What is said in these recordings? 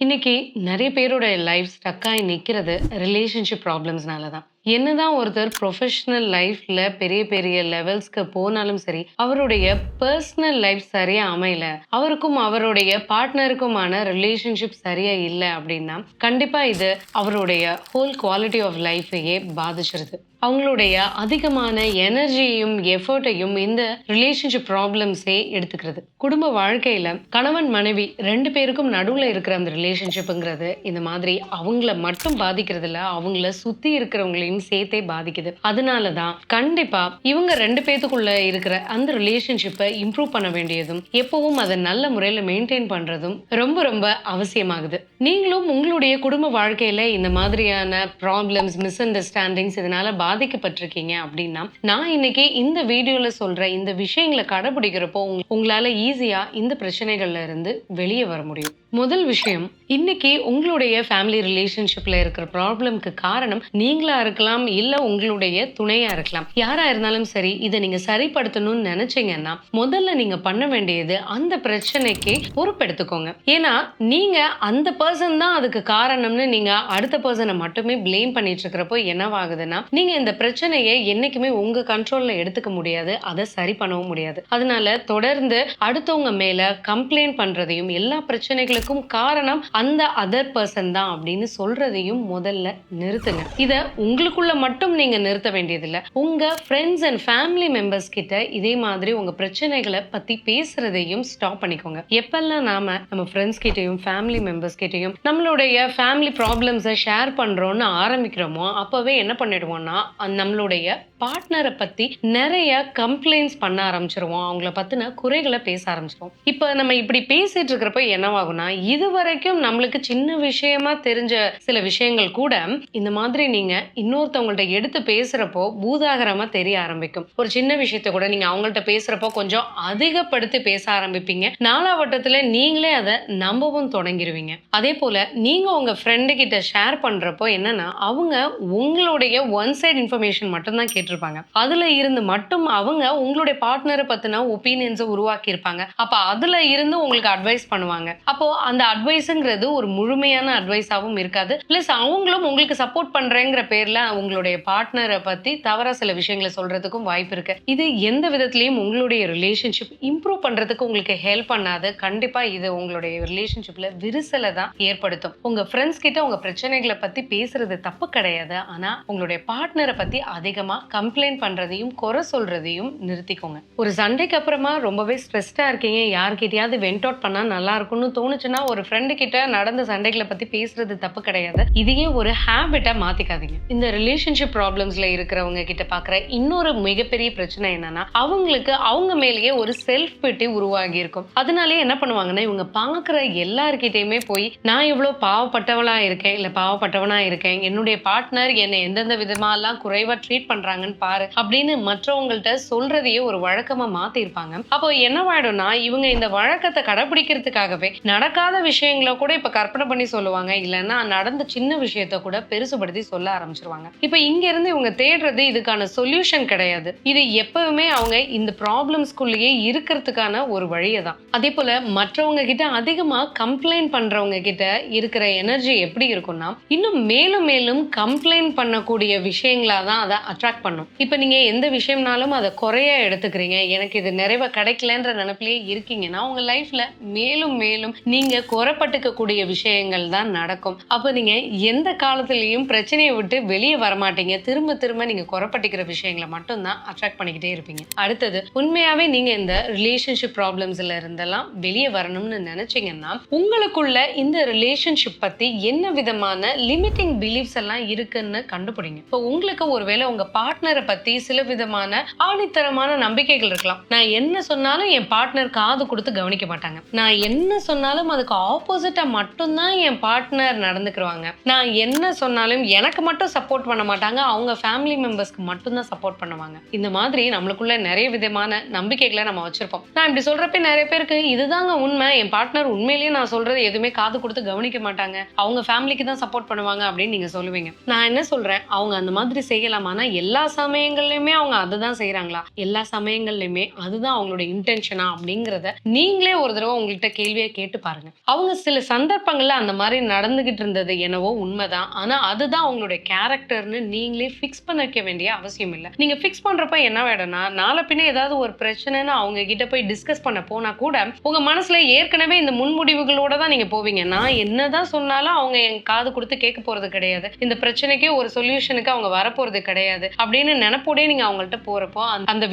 இன்னைக்கு நிறைய பேரோட லைஃப் ஸ்டக்காகி நிற்கிறது ரிலேஷன்ஷிப் ப்ராப்ளம்ஸ்னால தான் என்னதான் ஒருத்தர் ப்ரொஃபஷனல் லைஃப்ல பெரிய பெரிய லெவல்ஸ்க்கு போனாலும் சரி அவருடைய பர்சனல் லைஃப் சரியா அமையல. அவருக்கும் அவருடைய பார்ட்னருக்குமான ரிலேஷன்ஷிப் சரியா இல்லை அப்படின்னா கண்டிப்பா இது அவருடைய ஹோல் குவாலிட்டி ஆஃப் லைஃபையே பாதிச்சிருது. அவங்களுடைய அதிகமான எனர்ஜியையும் எஃபர்ட்டையும் இந்த ரிலேஷன்ஷிப் ப்ராப்ளம்ஸே எடுத்துக்கிறது. குடும்ப வாழ்க்கையில கணவன் மனைவி ரெண்டு பேருக்கும் நடுவில் இருக்கிற அந்த ரிலேஷன்ஷிப்புங்கிறது இந்த மாதிரி அவங்கள மட்டும் பாதிக்கிறது இல்லை அவங்கள சுத்தி இருக்கிறவங்களையும் சேர்த்தே பாதிக்குது. அதனால தான் கண்டிப்பா இவங்க ரெண்டு பேத்துக்குள்ள இருக்கிற அந்த ரிலேஷன்ஷிப்பை இம்ப்ரூவ் பண்ண வேண்டியதும் எப்பவும் அதை நல்ல முறையில மெயின்டைன் பண்றதும் ரொம்ப ரொம்ப அவசியமாகுது. நீங்களும் உங்களுடைய குடும்ப வாழ்க்கையில இந்த மாதிரியான ப்ராப்ளம்ஸ் மிஸ் அண்டர்ஸ்டாண்டிங்ஸ் இதனால பாதிக்கப்பட்டிருக்கீங்க அப்படின்னா நான் இன்னைக்கு இந்த வீடியோல சொல்ற இந்த விஷயங்களை கடைபிடிக்கிறப்போ உங்களால ஈஸியா இந்த பிரச்சனைகள்ல இருந்து வெளியே வர முடியும். முதல் விஷயம் இன்னைக்கு உங்களுடைய ஃபேமிலி ரிலேஷன்ஷிப்ல இருக்கிற ப்ராப்ளம்க்கு காரணம் நீங்களா இருக்கலாம் இல்ல உங்களுடைய துணையா இருக்கலாம். யாரா இருந்தாலும் சரி இதை நீங்க சரிப்படுத்தணும்னு நினைச்சீங்கன்னா முதல்ல நீங்க பண்ண வேண்டியது அந்த பிரச்சனைக்கு பொறுப்பெடுத்துக்கோங்க. ஏன்னா நீங்க அந்த பர்சன் தான் அதுக்கு காரணம்னு நீங்க அடுத்த பர்சனை மட்டுமே பிளேம் பண்ணிட்டு இருக்கிறப்போ என்னவாகுதுன்னா நீங்க இந்த பிரச்சனையை என்னைக்குமே உங்க கண்ட்ரோல்ல எடுத்துக்க முடியாது அதை சரி பண்ணவும் முடியாது. அதனால தொடர்ந்து அடுத்தவங்க மேல கம்ப்ளைண்ட் பண்றதையும் எல்லா பிரச்சனைகளுக்கும் காரணம் அந்த அதர் பர்சன் தான் அப்படின்னு சொல்றதையும் முதல்ல நிறுத்துங்க. இத உங்களுக்குள்ள மட்டும் நீங்க நிறுத்த வேண்டியதில்லை. உங்க ஃப்ரெண்ட்ஸ் அண்ட் ஃபேமிலி மெம்பர்ஸ் கிட்ட இதே மாதிரி உங்க பிரச்சனைகளை பத்தி பேசுறதையும் ஸ்டாப் பண்ணிக்கோங்க. எப்பெல்லாம் நாம நம்ம ஃப்ரெண்ட்ஸ் கிட்டயும் ஃபேமிலி மெம்பர்ஸ் கிட்டயும் நம்மளுடைய ஃபேமிலி ப்ராப்ளம்ஸை ஷேர் பண்றோம்னு ஆரம்பிக்கிறோமோ அப்பவே என்ன பண்ணிடுவோம்னா நம்மளுடைய பார்ட்னரை பத்தி நிறைய கம்ப்ளைண்ட்ஸ் பண்ண ஆரம்பிச்சிருவோம். அவங்கள பத்தின குறைகளை பேச ஆரம்பிச்சிருவோம். இப்போ நம்ம இப்படி பேசிட்டு இருக்கிறப்ப என்னவாகும்னா இது வரைக்கும் நம்மளுக்கு சின்ன விஷயமா தெரிஞ்ச சில விஷயங்கள் கூட இந்த மாதிரி நீங்க இன்னொருத்தவங்கள்ட்ட எடுத்து பேசுறப்போ பூதாகரமா தெரிய ஆரம்பிக்கும். ஒரு சின்ன விஷயத்த கூட நீங்க அவங்கள்ட்ட பேசுறப்போ கொஞ்சம் அதிகப்படுத்தி பேச ஆரம்பிப்பீங்க. நாலாவட்டத்துல நீங்களே அதை நம்பவும் தொடங்கிடுவீங்க அதே போல நீங்க உங்க ஃப்ரெண்டு கிட்ட ஷேர் பண்றப்போ என்னன்னா அவங்க உங்களுடைய ஒன் சைடு இன்ஃபர்மேஷன் மட்டும்தான் கேட்டிருப்பாங்க. அதுல இருந்து மட்டும் அவங்க உங்களுடைய பார்ட்னரை பத்தின ஒப்பீனியன்ஸை உருவாக்கி இருப்பாங்க அப்ப அதுல இருந்து உங்களுக்கு அட்வைஸ் பண்ணுவாங்க. அப்போ அந்த அட்வைஸுங்கிறது ஒரு முழுமையான அட்வைஸாகவும் இருக்காது. ப்ளஸ் அவங்களும் உங்களுக்கு சப்போர்ட் பண்றேங்கிற பேர்ல உங்களுடைய பார்ட்னரை பத்தி தவறா சில விஷயங்களை சொல்றதுக்கும் வாய்ப்பு இருக்கு. இது எந்த விதத்திலையும் உங்களுடைய ரிலேஷன்ஷிப் இம்ப்ரூவ் பண்றதுக்கு உங்களுக்கு ஹெல்ப் பண்ணாது. கண்டிப்பா இது உங்களுடைய ரிலேஷன்ஷிப்ல விரிசலை தான் ஏற்படுத்தும். உங்க ஃப்ரெண்ட்ஸ் கிட்ட உங்க பிரச்சனைகளை பத்தி பேசுறது தப்பு கிடையாது. ஆனா உங்களுடைய பார்ட்னரை பத்தி அதிகமா கம்ப்ளைண்ட் பண்றதையும் குறை சொல்றதையும் நிறுத்திக்கோங்க. ஒரு சண்டைக்கு அப்புறமா ரொம்பவே ஸ்ட்ரெஸ்டா இருக்கீங்க. யார்கிட்டயாவது வெண்ட் அவுட் பண்ணா நல்லா இருக்கும்னு தோணுச்சு தோணுச்சுன்னா ஒரு ஃப்ரெண்டு கிட்ட நடந்த சண்டைகளை பத்தி பேசுறது தப்பு கிடையாது. இதையே ஒரு ஹேபிட்டா மாத்திக்காதீங்க. இந்த ரிலேஷன்ஷிப் ப்ராப்ளம்ஸ்ல இருக்கிறவங்க கிட்ட பாக்குற இன்னொரு மிகப்பெரிய பிரச்சனை என்னன்னா அவங்களுக்கு அவங்க மேலேயே ஒரு செல்ஃப் பிட்டி உருவாகி இருக்கும். அதனாலே என்ன பண்ணுவாங்கன்னா இவங்க பாக்குற எல்லார்கிட்டயுமே போய் நான் இவ்வளவு பாவப்பட்டவளா இருக்கேன் இல்ல பாவப்பட்டவனா இருக்கேன் என்னுடைய பார்ட்னர் என்னை எந்தெந்த விதமாலாம் குறைவா ட்ரீட் பண்றாங்கன்னு பாரு அப்படின்னு மற்றவங்கள்ட்ட சொல்றதையே ஒரு வழக்கமா மாத்திருப்பாங்க. அப்போ என்னவாயிடும்னா இவங்க இந்த வழக்கத்தை கடைபிடிக்கிறதுக்காகவே நடக்காத விஷயங்களை கூட இப்ப கற்பனை பண்ணி சொல்லுவாங்க. இல்லைன்னா நடந்த சின்ன விஷயத்த கூட பெருசுபடுத்தி சொல்ல ஆரம்பிச்சிருவாங்க. இப்ப இங்க இருந்து இவங்க தேடுறது இதுக்கான சொல்யூஷன் கிடையாது. இது எப்பவுமே அவங்க இந்த ப்ராப்ளம்ஸ்குள்ளேயே இருக்கிறதுக்கான ஒரு வழியை தான் அதே போல மற்றவங்க கிட்ட அதிகமா கம்ப்ளைண்ட் பண்றவங்க கிட்ட இருக்கிற எனர்ஜி எப்படி இருக்கும்னா இன்னும் மேலும் மேலும் கம்ப்ளைண்ட் பண்ணக்கூடிய விஷயங்களா தான் அதை அட்ராக்ட் பண்ணும். இப்போ நீங்க எந்த விஷயம்னாலும் அதை குறைய எடுத்துக்கிறீங்க. எனக்கு இது நிறைவாக கிடைக்கலன்ற நினைப்பிலேயே இருக்கீங்கன்னா உங்க லைஃப்ல மேலும் மேலும் நீங்க குறைப்பட்டுக்கக்கூடிய விஷயங்கள் தான் நடக்கும். அப்போ நீங்க எந்த காலத்துலயும் பிரச்சனையை விட்டு வெளியே வரமாட்டீங்க. திரும்ப திரும்ப நீங்க குறைப்பட்டுக்கிற விஷயங்களை மட்டும்தான் அட்ராக்ட் பண்ணிக்கிட்டே இருப்பீங்க. அடுத்தது உண்மையாவே நீங்க இந்த ரிலேஷன்ஷிப் ப்ராப்ளம்ஸ்ல இருந்தெல்லாம் வெளியே வரணும்னு நினைச்சீங்கன்னா உங்களுக்குள்ள இந்த ரிலேஷன்ஷிப் பத்தி என்ன விதமான லிமிட்டிங் பிலீஃப்ஸ் எல்லாம் இருக்குன்னு கண்டுபிடிங்க. இப்போ உங்களுக்கு ஒருவேளை உங்க பார்ட்னரை பத்தி சில விதமான ஆணித்தரமான நம்பிக்கைகள் இருக்கலாம். நான் என்ன சொன்னாலும் என் பார்ட்னர் காது கொடுத்து கவனிக்க மாட்டாங்க. நான் என்ன சொன்னாலும் அதுக்கு ஆப்போசிட்டா மட்டும்தான் என் பார்ட்னர் நடந்துக்குருவாங்க. நான் என்ன சொன்னாலும் எனக்கு மட்டும் சப்போர்ட் பண்ண மாட்டாங்க. அவங்க ஃபேமிலி மெம்பர்ஸ்க்கு மட்டும்தான் சப்போர்ட் பண்ணுவாங்க. இந்த மாதிரி நம்மளுக்குள்ள நிறைய விதமான நம்பிக்கைகளை நம்ம வச்சிருப்போம். நான் இப்படி சொல்றப்ப நிறைய பேருக்கு இதுதாங்க உண்மை. என் பார்ட்னர் உண்மையிலேயே நான் சொல்றது எதுவுமே காது கொடுத்து கவனிக்க மாட்டாங்க. அவங்க ஃபேமிலிக்கு தான் சப்போர்ட் பண்ணுவாங்க அப்படின்னு நீங்க சொல்லுவீங்க. நான் என்ன சொல்றேன்? அவங்க அந்த மாதிரி செய்யலாமானா எல்லா சமயங்கள்லயுமே அவங்க அதுதான் செய்யறாங்களா எல்லா சமயங்கள்லயுமே அதுதான் அவங்களோட இன்டென்ஷனா அப்படிங்கறத நீங்களே ஒரு தடவை உங்கள்கிட்ட கேள்வியை கேட்டு பாருங்க. பாருங்க அவங்க சில சந்தர்ப்பங்கள்ல அந்த மாதிரி நடந்துகிட்டு இருந்தது என்னவோ உண்மைதான். ஆனா அதுதான் அவங்களுடைய கேரக்டர்னு நீங்களே ஃபிக்ஸ் பண்ணிக்க வேண்டிய அவசியம் இல்லை. நீங்க ஃபிக்ஸ் பண்ணுறப்ப என்ன வேணும்னா நாளை பின்ன ஏதாவது ஒரு பிரச்சனைன்னு அவங்க கிட்ட போய் டிஸ்கஸ் பண்ண போனா கூட உங்க மனசுல ஏற்கனவே இந்த முன்முடிவுகளோட தான் நீங்க போவீங்க. நான் என்னதான் சொன்னாலும் அவங்க என் காது கொடுத்து கேட்க போறது கிடையாது. இந்த பிரச்சனைக்கே ஒரு சொல்யூஷனுக்கு அவங்க வரப்போறது கிடையாது. அப்படின்னு நினப்போடே நீங்க அவங்கள்ட்ட போறப்போ அந்த- அந்த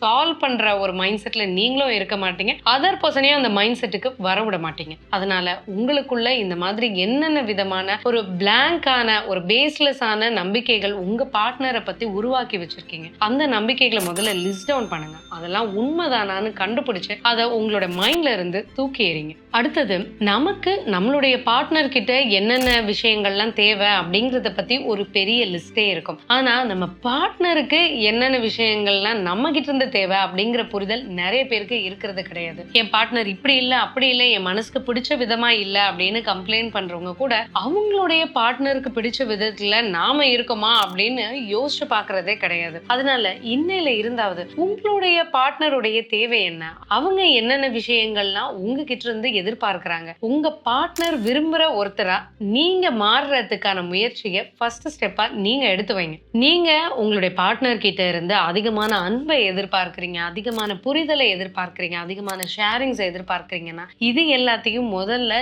சால்வ் பண்ற ஒரு மைண்ட் செட்டில் நீங்களும் இருக்க மாட்டீங்க. அதர் பர்சனையும் அந்த மைண்ட் செட்டுக்கு வரவிட மாட்டீங்க. அதனால உங்களுக்குள்ள இந்த மாதிரி என்னென்ன விதமான ஒரு பிளாங்கான ஒரு பேஸ்லெஸ்ஸான நம்பிக்கைகள் உங்க பார்ட்னரை பத்தி உருவாக்கி வச்சிருக்கீங்க. அந்த நம்பிக்கைகளை முதல்ல லிஸ்ட் டவுன் பண்ணுங்க. அதெல்லாம் உண்மைதானான்னு கண்டுபிடிச்சு அதை உங்களோட மைண்ட்ல இருந்து தூக்கி எறிங்க. அடுத்தது நமக்கு நம்மளுடைய பார்ட்னர் கிட்ட என்னென்ன விஷயங்கள்லாம் தேவை அப்படிங்கறத பத்தி ஒரு பெரிய லிஸ்டே இருக்கும். ஆனா நம்ம பார்ட்னருக்கு என்னென்ன விஷயங்கள்லாம் நம்ம கிட்ட இருந்து தேவை அப்படிங்கிற புரிதல் நிறைய பேருக்கு இருக்கிறது கிடையாது. என் பார்ட்னர் இப்படி இல்லை அப்படி இல்லை என் மனசுக்கு பிடிச்ச விதமா இல்லை அப்படின்னு கம்ப்ளைண்ட் பண்றவங்க கூட அவங்களுடைய பார்ட்னருக்கு பிடிச்ச விதத்துல நாம இருக்கோமா அப்படின்னு யோசிச்சு பாக்குறதே கிடையாது. அதனால இன்னையில இருந்தாவது உங்களுடைய பார்ட்னருடைய தேவை என்ன? அவங்க என்னென்ன விஷயங்கள்லாம் உங்ககிட்ட இருந்து எதிர்பார்க்குறாங்க. உங்க பார்ட்னர் விரும்புற ஒருத்தரா நீங்க மாறுறதுக்கான முயற்சியை ஃபர்ஸ்ட் ஸ்டெப்பா நீங்க எடுத்து வைங்க. நீங்க உங்களுடைய பார்ட்னர் கிட்ட இருந்து அதிகமான அன்பை எதிர்பார்க்கறீங்க அதிகமான புரிதலை எதிர்பார்க்கறீங்க அதிகமான ஷேரிங்ஸ் எதிர்பார்க்கறீங்கன்னா இது எல்லாத்தையும் முதல்ல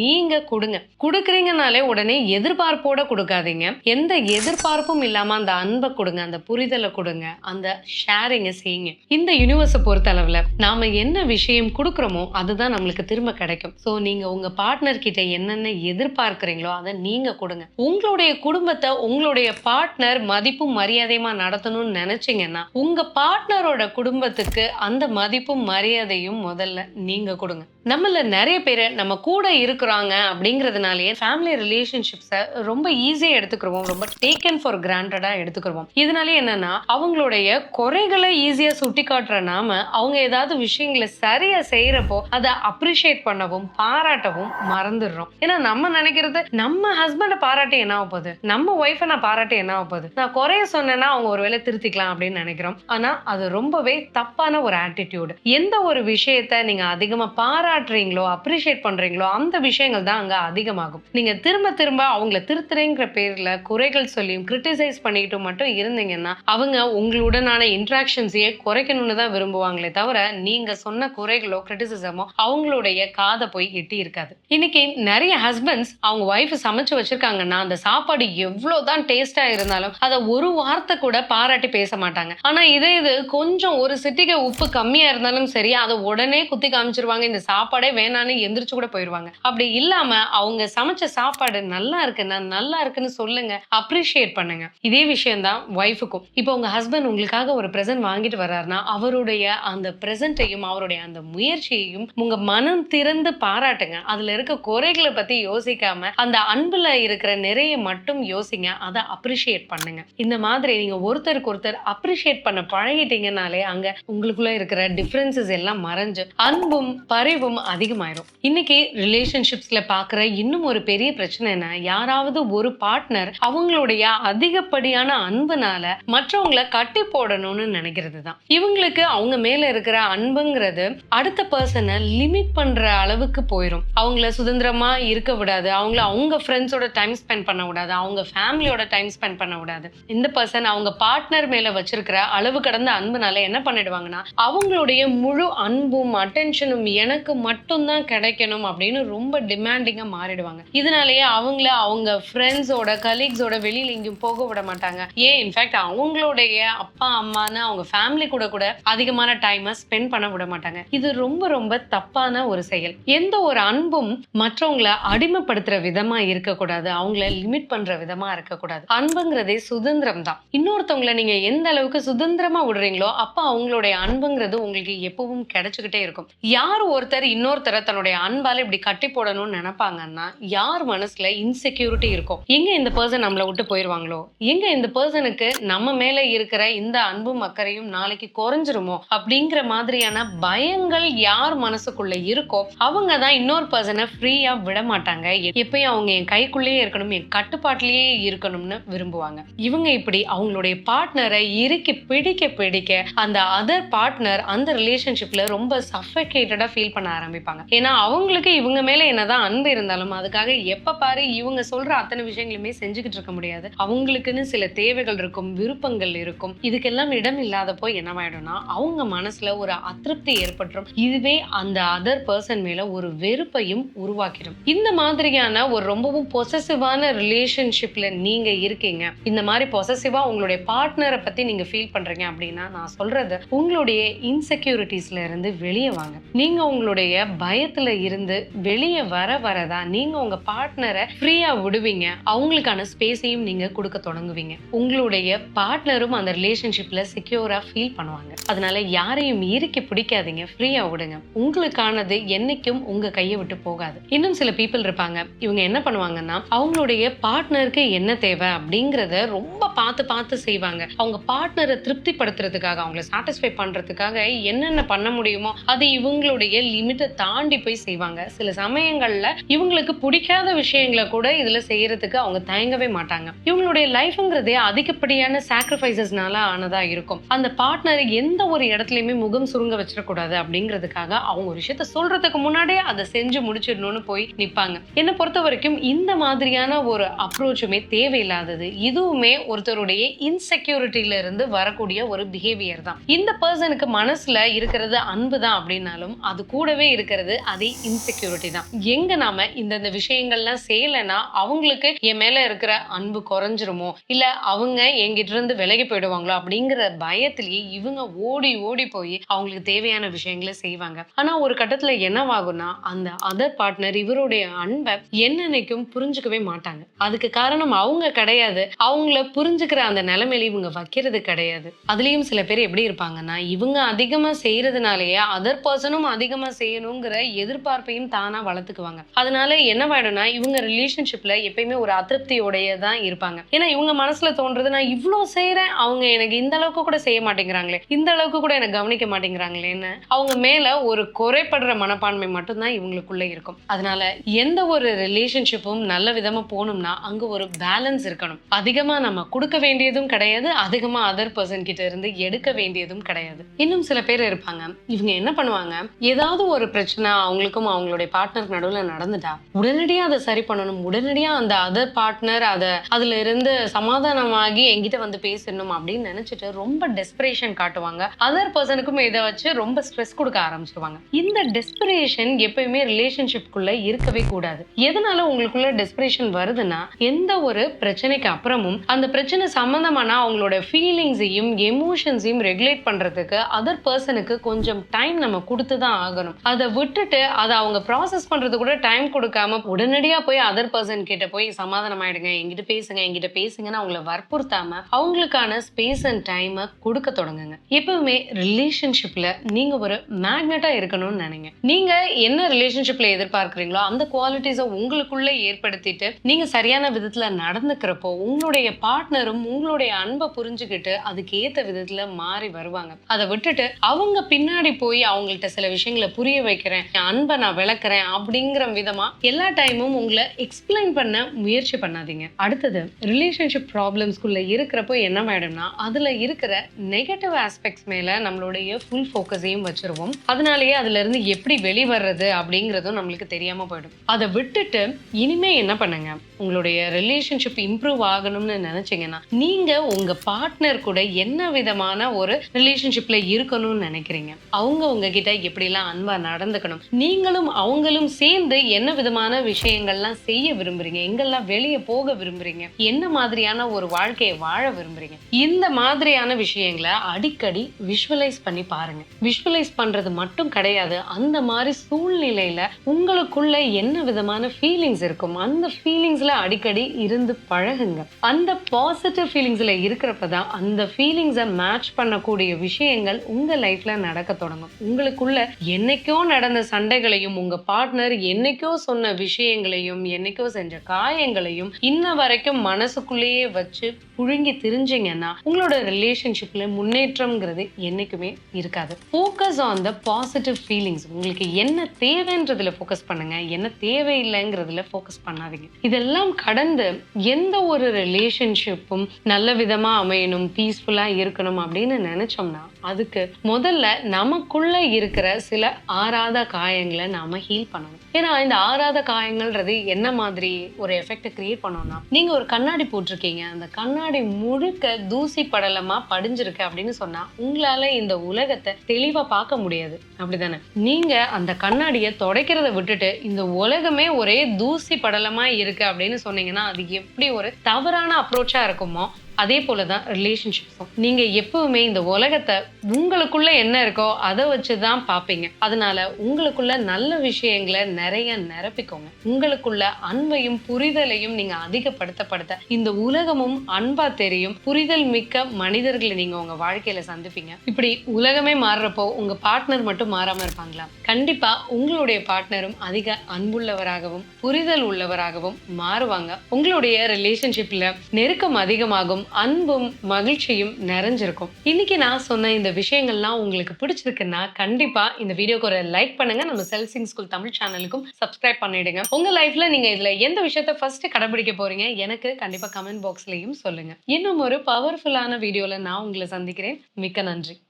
நீங்க கொடுங்க. கொடுக்குறீங்கனாலே உடனே எதிர்பார்ப்போட கொடுக்காதீங்க. எந்த எதிர்பார்ப்பும் இல்லாம அந்த அன்பை கொடுங்க அந்த புரிதலை கொடுங்க அந்த ஷேரிங்கை செய்யுங்க. இந்த யூனிவர்ஸை பொறுத்த அளவுல நாம என்ன விஷயம் கொடுக்குறோமோ அதுதான் நம்மளுக்கு திரும்ப கிடைக்கும். ஸோ நீங்க உங்க பார்ட்னர் கிட்ட என்னென்ன எதிர்பார்க்குறீங்களோ அதை நீங்க கொடுங்க. உங்களுடைய குடும்பத்தை உங்களுடைய பார்ட்னர் மதிப்பும் மரியாதையுமா நடத்தணும்னு நினைச்சீங்கன்னா உங்க பார்ட்னரோட குடும்பத்துக்கு அந்த மதிப்பும் மரியாதையும் முதல்ல நீங்க கொடுங்க. நம்மள நிறைய பேர் நம்ம கூட இருக்கிறாங்க அப்படிங்கிறதுனாலயே ஃபேமிலி ரிலேஷன்ஷிப்ஸை ரொம்ப ஈஸியாக எடுத்துக்கிறோம் ரொம்ப டேக்கன் ஃபார் கிராண்டடாக எடுத்துக்கிறோம் இதனாலே என்னன்னா அவங்களுடைய குறைகளை ஈஸியாக சுட்டி காட்டுற நாம அவங்க ஏதாவது விஷயங்களை சரியா செய்யறப்போ அதை அப்ரிஷியேட் பண்ணவும் பாராட்டவும் மறந்துடுறோம். ஏன்னா நம்ம நினைக்கிறது நம்ம ஹஸ்பண்டை பாராட்டி என்ன ஆக போகுது? நம்ம ஒய்ஃபை நான் பாராட்டி என்ன ஆக போகுது? நான் குறைய சொன்னேன்னா அவங்க ஒருவேளை திருத்திக்கலாம் அப்படின்னு நினைக்கிறோம். ஆனா அது ரொம்பவே தப்பான ஒரு ஆட்டிடியூடு எந்த ஒரு விஷயத்த நீங்க அதிகமா பாராட்டுறீங்களோ அப்ரிஷியேட் பண்றீங்களோ அந்த விஷயங்கள் தான் அங்க அதிகமாகும். நீங்க திரும்ப திரும்ப அவங்கள திருத்துறேங்கிற பேர்ல குறைகள் சொல்லியும் கிரிட்டிசைஸ் பண்ணிக்கிட்டு மட்டும் இருந்தீங்கன்னா அவங்க உங்களுடனான இன்ட்ராக்ஷன்ஸையே குறைக்கணும்னு தான் விரும்புவாங்களே தவிர நீங்க சொன்ன குறைகளோ கிரிட்டிசிசமோ அவங்களுடைய காதை போய் எட்டி இருக்காது. இன்னைக்கு நிறைய ஹஸ்பண்ட்ஸ் அவங்க ஒய்ஃப் சமைச்சு வச்சிருக்காங்கன்னா அந்த சாப்பாடு எவ்வளவுதான் டேஸ்டா இருந்தாலும் அதை ஒரு வார்த்தை கூட பாராட்டி பேச மாட்டாங்க. ஆனா இதே இது கொஞ்சம் ஒரு சிட்டிகை உப்பு கம்மியா இருந்தாலும் சரி அதை உடனே குத்தி காமிச்சிருவாங்க இந்த சாப்பாடு சாப்பாடே வேணான்னு எந்திரிச்சு கூட போயிடுவாங்க அப்படி இல்லாம அவங்க சமைச்ச சாப்பாடு நல்லா இருக்குன்னா நல்லா இருக்குன்னு சொல்லுங்க அப்ரிஷியேட் பண்ணுங்க. இதே விஷயம் தான் ஒய்ஃபுக்கும் இப்போ உங்க ஹஸ்பண்ட் உங்களுக்காக ஒரு பிரசன்ட் வாங்கிட்டு வர்றாருன்னா அவருடைய அந்த பிரசன்ட்டையும் அவருடைய அந்த முயற்சியையும் உங்க மனம் திறந்து பாராட்டுங்க. அதுல இருக்க குறைகளை பத்தி யோசிக்காம அந்த அன்புல இருக்கிற நிறைய மட்டும் யோசிங்க அதை அப்ரிஷியேட் பண்ணுங்க. இந்த மாதிரி நீங்க ஒருத்தருக்கு ஒருத்தர் அப்ரிஷியேட் பண்ண பழகிட்டீங்கனாலே அங்க உங்களுக்குள்ள இருக்கிற டிஃபரன்சஸ் எல்லாம் மறைஞ்சு அன்பும் பரிவும் அதிகமாயிரும். இன்னைக்கு ரிலேஷன்ஷிப்ஸ்ல பாக்குற இன்னும் ஒரு பெரிய பிரச்சனை என்ன? யாராவது ஒரு பார்ட்னர் அவங்களுடைய அதிகப்படியான அன்புனால மற்றவங்களை கட்டி போடணும்னு நினைக்கிறது தான் இவங்களுக்கு அவங்க மேல இருக்கிற அன்புங்கிறது அடுத்த பர்சனை லிமிட் பண்ற அளவுக்கு போயிடும் அவங்கள சுதந்திரமா இருக்க விடாது. அவங்கள அவங்க ஃப்ரெண்ட்ஸோட டைம் ஸ்பெண்ட் பண்ண விடாது. அவங்க ஃபேமிலியோட டைம் ஸ்பெண்ட் பண்ண விடாது. இந்த பர்சன் அவங்க பார்ட்னர் மேல வச்சிருக்கிற அளவு கடந்த அன்புனால என்ன பண்ணிடுவாங்கன்னா அவங்களுடைய முழு அன்பும் அட்டென்ஷனும் எனக்கு மட்டும்தான் கிடைக்கணும் அப்படின்னு ரொம்ப டிமாண்டிங்கா மாறிடுவாங்க. இதனாலேயே அவங்கள அவங்க ஃப்ரெண்ட்ஸோட கலீக்ஸோட வெளியில எங்கேயும் போக விட மாட்டாங்க. ஏன்? இன்ஃபேக்ட் அவங்களுடைய அப்பா அம்மான்னு அவங்க ஃபேமிலி கூட கூட அதிகமான டைமை ஸ்பெண்ட் பண்ண விட மாட்டாங்க. இது ரொம்ப ரொம்ப தப்பான ஒரு செயல். எந்த ஒரு அன்பும் மற்றவங்களை அடிமைப்படுத்துற விதமா இருக்கக்கூடாது. அவங்கள லிமிட் பண்ற விதமா இருக்கக்கூடாது. அன்புங்கிறதே சுதந்திரம் தான். இன்னொருத்தவங்களை நீங்க எந்த அளவுக்கு சுதந்திரமா விடுறீங்களோ அப்ப அவங்களுடைய அன்புங்கிறது உங்களுக்கு எப்பவும் கிடைச்சுக்கிட்டே இருக்கும். யார் ஒருத்தர் இன்னொருத்தரை தன்னுடைய அன்பால இப்படி கட்டி போடணும்னு நினைப்பாங்கன்னா யார் மனசுல இன்செக்யூரிட்டி இருக்கும் எங்க இந்த பர்சன் நம்மளை விட்டு போயிருவாங்களோ? எங்க இந்த பர்சனுக்கு நம்ம மேல இருக்கிற இந்த அன்பும் அக்கறையும் நாளைக்கு குறைஞ்சிருமோ? அப்படிங்கிற மாதிரியான பயங்கள் யார் மனசுக்குள்ள இருக்கோ அவங்க தான் இன்னொரு பர்சனை ஃப்ரீயா விட மாட்டாங்க. எப்பயும் அவங்க என் கைக்குள்ளேயே இருக்கணும் என் கட்டுப்பாட்டிலேயே இருக்கணும்னு விரும்புவாங்க. இவங்க இப்படி அவங்களுடைய பார்ட்னரை இறுக்கி பிடிக்க பிடிக்க அந்த அதர் பார்ட்னர் அந்த ரிலேஷன்ஷிப்ல ரொம்ப சஃபகேட்டடா ஃபீல் பண்ண ஆரம்பிப்பாங்க. ஏன்னா அவங்களுக்கு இவங்க மேல என்னதான் அன்பு இருந்தாலும் அதுக்காக எப்ப பாரு இவங்க சொல்ற அத்தனை விஷயங்களுமே செஞ்சுக்கிட்டு இருக்க முடியாது. அவங்களுக்குன்னு சில தேவைகள் இருக்கும் விருப்பங்கள் இருக்கும். இதுக்கெல்லாம் இடம் இல்லாதப்போ என்னவாயிடும்னா அவங்க மனசுல ஒரு அதிருப்தி ஏற்பட்டுரும். இதுவே அந்த அதர் பர்சன் மேல ஒரு வெறுப்பையும் உருவாக்கிடும். இந்த மாதிரியான ஒரு ரொம்பவும் பொசசிவான ரிலேஷன்ஷிப்ல நீங்க இருக்கீங்க. இந்த மாதிரி பொசசிவா உங்களுடைய பார்ட்னரை பத்தி நீங்க ஃபீல் பண்றீங்க அப்படின்னா நான் சொல்றது உங்களுடைய இன்செக்யூரிட்டிஸ்ல இருந்து வெளியே வாங்க. நீங்க உங்களுடைய பயத்துல இருந்து வெளியே வர வரதான் நீங்க உங்க பார்ட்னரை ஃப்ரீயா விடுவீங்க. அவங்களுக்கான ஸ்பேஸையும் நீங்க கொடுக்க தொடங்குவீங்க. உங்களுடைய பார்ட்னரும் அந்த ரிலேஷன்ஷிப்ல செக்யூரா ஃபீல் பண்ணுவாங்க. அதனால யாரையும் இறுக்கி பிடிக்காதீங்க. ஃப்ரீயா விடுங்க. உங்களுக்கானது என்னைக்கும் உங்க கையை விட்டு போகாது. இன்னும் சில பீப்புள் இருப்பாங்க. இவங்க என்ன பண்ணுவாங்கன்னா அவங்களுடைய பார்ட்னருக்கு என்ன தேவை அப்படிங்கறத ரொம்ப பார்த்து பார்த்து செய்வாங்க. அவங்க பார்ட்னரை திருப்திப்படுத்துறதுக்காக அவங்கள சாட்டிஸ்ஃபை பண்றதுக்காக என்னென்ன பண்ண முடியுமோ அது இவங்களுடைய லிமிட்டை தாண்டி போய் செய்வாங்க. சில சமயங்கள்ல இவங்களுக்கு பிடிக்காத விஷயங்களை கூட இதுல செய்யறதுக்கு அவங்க தயங்கவே மாட்டாங்க. இவங்களுடைய லைஃப்ங்கிறதே அதிகப்படியான சாக்ரிஃபைசஸ்னால ஆனதா இருக்கும். அந்த பார்ட்னரை எந்த ஒரு இடத்துலயுமே முகம் சுருங்க வச்சிடக்கூடாது அப்படிங்கிறதுக்காக அவங்க ஒரு விஷயத்த சொல்றதுக்கு முன்னாடியே அதை செஞ்சு முடிச்சிடணும்னு போய் நிப்பாங்க. என்னை பொறுத்த வரைக்கும் இந்த மாதிரியான ஒரு அப்ரோச்சுமே தேவையில்லாதது. இதுவுமே ஒருத்தருடைய இன்செக்யூரிட்டியில இருந்து வரக்கூடிய ஒரு பிஹேவியர் தான். இந்த பர்சனுக்கு மனசுல இருக்கிறது அன்பு தான் அப்படின்னாலும் அது கூடவே இருக்கிறது அதே இன்செக்யூரிட்டி தான். எங்க நாம இந்தந்த விஷயங்கள்லாம் செய்யலைன்னா அவங்களுக்கு என் மேல இருக்கிற அன்பு குறைஞ்சிருமோ? இல்ல அவங்க என்கிட்ட இருந்து விலகி போயிடுவாங்களோ? அப்படிங்கிற பயத்திலேயே இவங்க ஓடி ஓடி போய் அவங்களுக்கு தேவையான விஷயங்களை செய்வாங்க. ஆனா ஒரு கட்டத்துல என்னவாகும்னா அந்த அதர் பார்ட்னர் இவருடைய அன்பை என்னன்னைக்கும் புரிஞ்சுக்கவே மாட்டாங்க. அதுக்கு காரணம் அவங்க கிடையாது. அவங்கள புரிஞ்சுக்கிற அந்த நிலைமையில இவங்க வைக்கிறது கிடையாது. அதுலயும் சில பேர் எப்படி இருப்பாங்கன்னா இவங்க அதிகமா செய்யறதுனாலயே அதர் பர்சனும் அதிகமா செய்யணுங்கிற எதிர்பார்ப்பையும் தானா வளர்த்துக்குவாங்க. அதனால என்னவாயிடும்னா இவங்க ரிலேஷன்ஷிப்ல எப்பயுமே ஒரு அதிருப்தியோடைய தான் இருப்பாங்க. ஏன்னா இவங்க மனசுல தோன்றது நான் இவ்ளோ செய்யறேன் அவங்க எனக்கு இந்த அளவுக்கு கூட செய்ய மாட்டேங்கிறாங்களே இந்த அளவுக்கு கூட எனக்கு கவனிக்க மாட்டேங்கிறாங்களேன்னு அவங்க மேல ஒரு குறைப்படுற மனப்பான்மை மட்டும்தான் இவங்களுக்குள்ள இருக்கும். அதனால எந்த ஒரு ரிலேஷன்ஷிப்பும் நல்ல விதமா போகணும்னா அங்க ஒரு பேலன்ஸ் இருக்கணும். அதிகமா நம்ம கொடுக்க வேண்டியதும் கிடையாது அதிகமா அதர் பர்சன் கிட்ட இருந்து எடுக்க வேண்டியதும் கிடையாது. இன்னும் சில பேர் இருப்பாங்க இவங்க என்ன பண்ணுவாங்க ஏதாவது ஒரு ஒரு பிரச்சனை அவங்களுக்கும் அவங்களுடைய பார்ட்னருக்கு நடுவுல நடந்துட்டா உடனடியா அதை சரி பண்ணணும் உடனடியா அந்த அதர் பார்ட்னர் அதை அதுல இருந்து சமாதானமாகி என்கிட்ட வந்து பேசணும் அப்படின்னு நினைச்சிட்டு ரொம்ப டெஸ்பிரேஷன் காட்டுவாங்க. அதர் பர்சனுக்கும் இதை வச்சு ரொம்ப ஸ்ட்ரெஸ் கொடுக்க ஆரம்பிச்சிருவாங்க. இந்த டெஸ்பிரேஷன் எப்பயுமே ரிலேஷன்ஷிப்குள்ள இருக்கவே கூடாது. எதனால உங்களுக்குள்ள டெஸ்பிரேஷன் வருதுன்னா எந்த ஒரு பிரச்சனைக்கு அப்புறமும் அந்த பிரச்சனை சம்பந்தமான அவங்களோட ஃபீலிங்ஸையும் எமோஷன்ஸையும் ரெகுலேட் பண்றதுக்கு அதர் பர்சனுக்கு கொஞ்சம் டைம் நம்ம கொடுத்து தான் ஆகணும். அதை விட்டுட்டு அதை அவங்க ப்ராசஸ் பண்றது கூட டைம் கொடுக்காம உடனடியா போய் அதர் பர்சன் கிட்ட போய் சமாதானம் ஆயிடுங்க என்கிட்ட பேசுங்க என்கிட்ட பேசுங்கன்னு அவங்கள வற்புறுத்தாம அவங்களுக்கான ஸ்பேஸ் அண்ட் டைமை கொடுக்க தொடங்குங்க. எப்பவுமே ரிலேஷன்ஷிப்ல நீங்க ஒரு மேக்னெட்டா இருக்கணும்னு நினைங்க. நீங்க என்ன ரிலேஷன்ஷிப்ல எதிர்பார்க்குறீங்களோ அந்த குவாலிட்டிஸை உங்களுக்குள்ள ஏற்படுத்திட்டு நீங்க சரியான விதத்துல நடந்துக்கிறப்போ உங்களுடைய பார்ட்னரும் உங்களுடைய அன்பை புரிஞ்சுக்கிட்டு அதுக்கு ஏத்த விதத்துல மாறி வருவாங்க. அதை விட்டுட்டு அவங்க பின்னாடி போய் அவங்கள்ட்ட சில விஷயங்களை புரிய வைக்கிறேன் என் அன்பை நான் விளக்குறேன் அப்படிங்கிற விதமா எல்லா டைமும் உங்களை எக்ஸ்பிளைன் பண்ண முயற்சி பண்ணாதீங்க. அடுத்தது ரிலேஷன்ஷிப் ப்ராப்ளம்ஸ்குள்ள இருக்கிறப்போ என்ன மேடம்னா அதுல இருக்கிற நெகட்டிவ் ஆஸ்பெக்ட்ஸ் மேல நம்மளுடைய ஃபுல் ஃபோக்கஸையும் வச்சிருவோம். அதனாலேயே அதுல இருந்து எப்படி வெளிவர்றது அப்படிங்கிறதும் நம்மளுக்கு தெரியாம போயிடும். அதை விட்டுட்டு இனிமே என்ன பண்ணுங்க? உங்களுடைய ரிலேஷன்ஷிப் இம்ப்ரூவ் ஆகணும்னு நினைச்சீங்கன்னா நீங்க உங்க பார்ட்னர் கூட என்ன விதமான ஒரு ரிலேஷன்ஷிப்ல இருக்கணும்னு நினைக்கிறீங்க? அவங்க உங்ககிட்ட எப்படிலாம் அன்பா நடந்துக்கணும். நீங்களும் அவங்களும் சேர்ந்து என்ன விதமான விஷயங்கள்லாம் செய்ய விரும்புறீங்க? எங்கெல்லாம் வெளியே போக விரும்புறீங்க? என்ன மாதிரியான ஒரு வாழ்க்கையை வாழ விரும்புறீங்க? இந்த மாதிரியான விஷயங்களை அடிக்கடி விஷுவலைஸ் பண்ணி பாருங்க. விஷுவலைஸ் பண்றது மட்டும் கிடையாது. அந்த மாதிரி சூழ்நிலையில உங்களுக்குள்ள என்ன விதமான ஃபீலிங்ஸ் இருக்கும்? அந்த ஃபீலிங்ஸ்ல அடிக்கடி இருந்து பழகுங்க. அந்த பாசிட்டிவ் ஃபீலிங்ஸ்ல இருக்கிறப்ப தான் அந்த ஃபீலிங்ஸை மேட்ச் பண்ணக்கூடிய விஷயங்கள் உங்க லைஃப்ல நடக்க தொடங்கும். உங்களுக்குள்ள என்னைக்கும் நடந்த சண்டைகளையும் உங்க பார்ட்னர் என்னைக்கோ சொன்ன விஷயங்களையும் என்னைக்கோ செஞ்ச காயங்களையும் இன்ன வரைக்கும் மனசுக்குள்ளேயே வச்சு புழுங்கி திரிஞ்சிங்கன்னா உங்களோட ரிலேஷன்ஷிப்ல முன்னேற்றம்ங்கிறது என்னைக்குமே இருக்காது. Focus on the positive feelings உங்களுக்கு என்ன தேவைன்றதுல ஃபோக்கஸ் பண்ணுங்க. என்ன தேவையில்லைங்கிறதுல ஃபோக்கஸ் பண்ணாதீங்க. இதெல்லாம் கடந்து எந்த ஒரு ரிலேஷன்ஷிப்பும் நல்ல விதமா அமையணும் பீஸ்ஃபுல்லா இருக்கணும் அப்படின்னு நினைச்சோம்னா அதுக்கு முதல்ல நமக்குள்ள இருக்கிற சில ஆறாத காயங்களை நாம ஹீல் பண்ணணும். ஏன்னா இந்த ஆறாத காயங்கள்ன்றது என்ன மாதிரி ஒரு எஃபெக்ட் கிரியேட் பண்ணோம்னா நீங்க ஒரு கண்ணாடி போட்டிருக்கீங்க. அந்த கண்ணாடி முழுக்க தூசி படலமா படிஞ்சிருக்கு அப்படின்னு சொன்னா உங்களால இந்த உலகத்தை தெளிவா பார்க்க முடியாது. அப்படிதானே? நீங்க அந்த கண்ணாடியை தொடக்கிறத விட்டுட்டு இந்த உலகமே ஒரே தூசி படலமா இருக்கு அப்படின்னு சொன்னீங்கன்னா அது எப்படி ஒரு தவறான அப்ரோச்சா இருக்குமோ அதே போல தான் ரிலேஷன்ஷிப்ஸும் நீங்கள் எப்பவுமே இந்த உலகத்தை உங்களுக்குள்ள என்ன இருக்கோ அதை வச்சு தான் பார்ப்பீங்க. அதனால உங்களுக்குள்ள நல்ல விஷயங்களை நிறைய நிரப்பிக்கோங்க. உங்களுக்குள்ள அன்பையும் புரிதலையும் நீங்கள் அதிகப்படுத்தப்படுத்த இந்த உலகமும் அன்பா தெரியும். புரிதல் மிக்க மனிதர்களை நீங்கள் உங்கள் வாழ்க்கையில் சந்திப்பீங்க. இப்படி உலகமே மாறுறப்போ உங்கள் பார்ட்னர் மட்டும் மாறாமல் இருப்பாங்களா? கண்டிப்பாக உங்களுடைய பார்ட்னரும் அதிக அன்புள்ளவராகவும் புரிதல் உள்ளவராகவும் மாறுவாங்க. உங்களுடைய ரிலேஷன்ஷிப்பில் நெருக்கம் அதிகமாகும். அன்பும் மகிழ்ச்சியும் நிறைஞ்சிருக்கும். இன்னைக்கு நான் சொன்ன இந்த விஷயங்கள்லாம் உங்களுக்கு பிடிச்சிருக்குன்னா கண்டிப்பா இந்த வீடியோக்கு ஒரு லைக் பண்ணுங்க. நம்ம செல்சிங் ஸ்கூல் தமிழ் சேனலுக்கும் சப்ஸ்கிரைப் பண்ணிடுங்க. உங்க லைஃப்ல நீங்க இதுல எந்த விஷயத்த ஃபர்ஸ்ட் கடைபிடிக்க போறீங்க? எனக்கு கண்டிப்பா கமெண்ட் பாக்ஸ்லயும் சொல்லுங்க. இன்னும் ஒரு பவர்ஃபுல்லான வீடியோல நான் உங்களை சந்திக்கிறேன். மிக்க நன்றி.